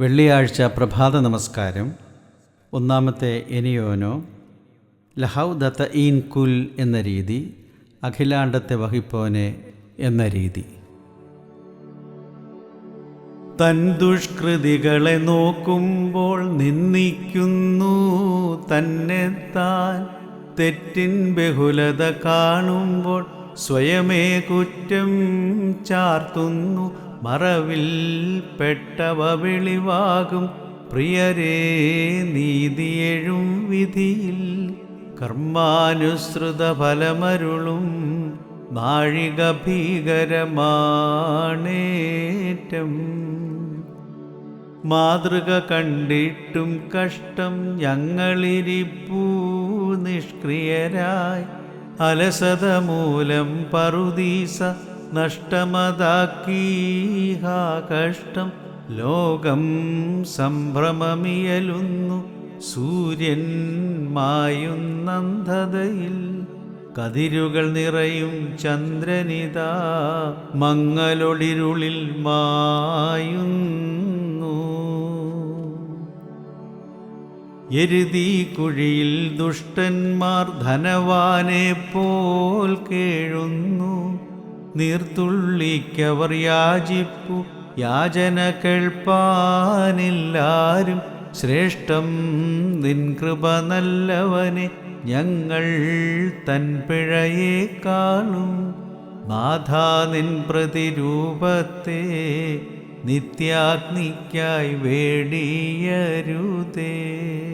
വെള്ളിയാഴ്ച പ്രഭാത നമസ്കാരം. ഒന്നാമത്തെ എനിയോനോ ലഹൗ ദത്ത ഈൻ കുൽ എന്ന രീതി അഖിലാണ്ടത്തെ വഹിപ്പോനെ എന്ന രീതി. തൻ ദുഷ്കൃതികളെ നോക്കുമ്പോൾ നിന്ദിക്കുന്നു തന്നെ താൻ തെറ്റിൻ ബഹുലത കാണുമ്പോൾ സ്വയമേ കുറ്റം ചാർത്തുന്നു. മറവിൽ പെട്ടവ വിളിവാകും. പ്രിയരേ നീതിയെഴും വിധിയിൽ. കർമാനുസൃത ഫലമരുളും. നാഴിക ഭീകരമാണേറ്റം. മാതൃക കണ്ടിട്ടും കഷ്ടം ഞങ്ങളിരിപ്പൂ നിഷ്ക്രിയരായി. അലസത മൂലം പറുദീസ നഷ്ടമതാക്കീഹാ കഷ്ടം. ലോകം സംഭ്രമമിയലുന്നു സൂര്യൻ മായുന്നന്ധതയിൽ. കതിരുകൾ നിറയും ചന്ദ്രനിതാ മങ്ങലൊളിരുളിൽ മായുന്നു. എരുതി കുഴിയിൽ ദുഷ്ടന്മാർ ധനവാനെ പോൽ കേഴുന്നു. നീർത്തുള്ളിക്കവർ യാചിപ്പു യാചന കേൾപ്പാനില്ലാരും. ശ്രേഷ്ഠം നിൻ കൃപ നല്ലവനെ ഞങ്ങൾ തൻ പിഴയെ കാണും. നാഥാ നിൻ പ്രതിരൂപത്തെ നിത്യാഗ്നിക്കായി വേടിയരുതേ.